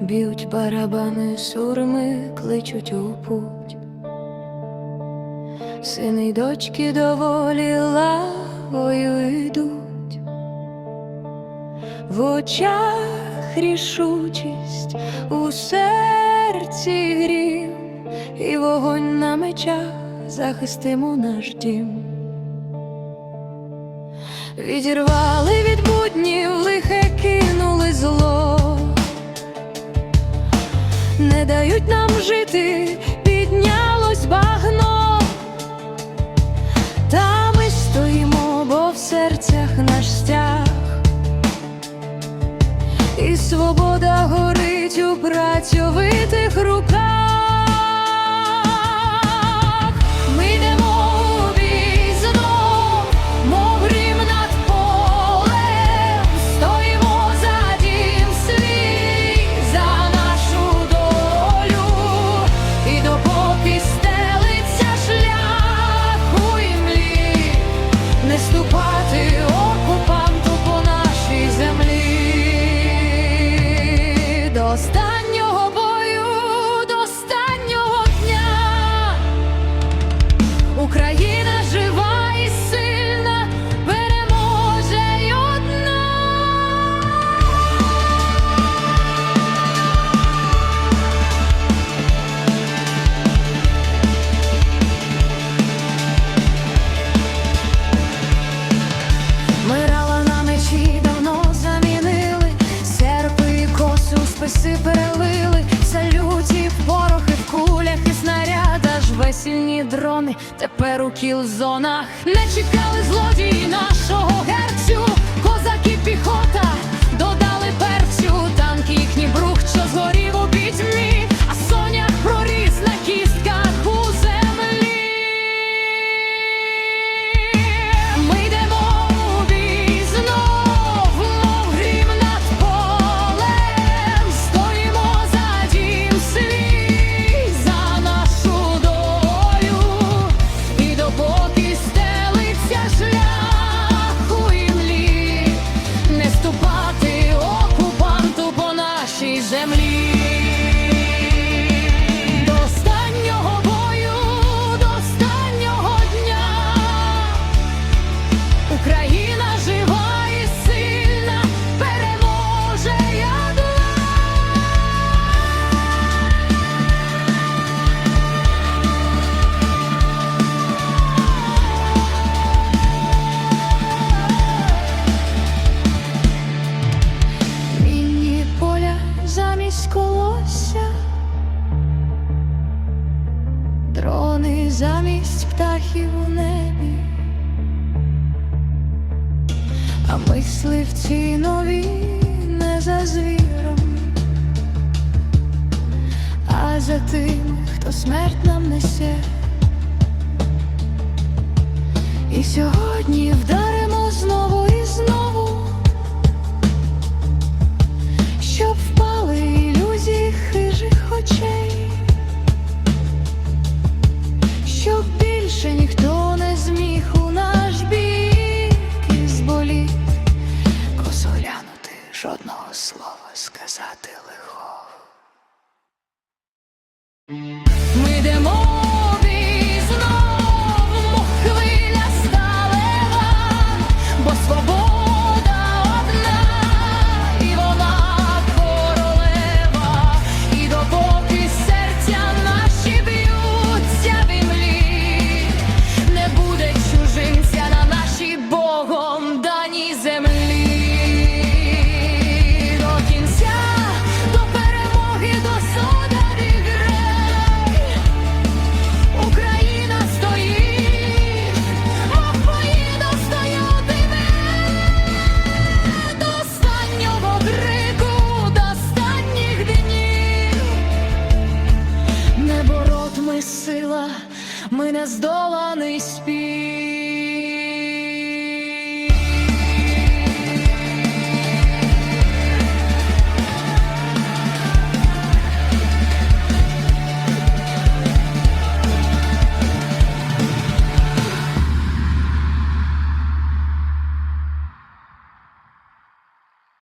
б'ють барабани, сурми кличуть у путь, сини й дочки доволі лавою йдуть, в очах рішучість, у серці грів, і вогонь на мечах захистимо наш дім. Відірвали від будні. звідти піднялось багно, та ми стоїмо, бо в серцях наш стяг, і свобода горить у працьовитих руках. costa. Написи перелили в салюті, порохи в кулях і снарядах Весільні дрони тепер у кілзонах не чекали злодії. замість птахів у небі, а мисливці нові не за звіром, а за тим, хто смерть нам несе. І сьогодні вдалося жодного слова. ми не здоланий спів.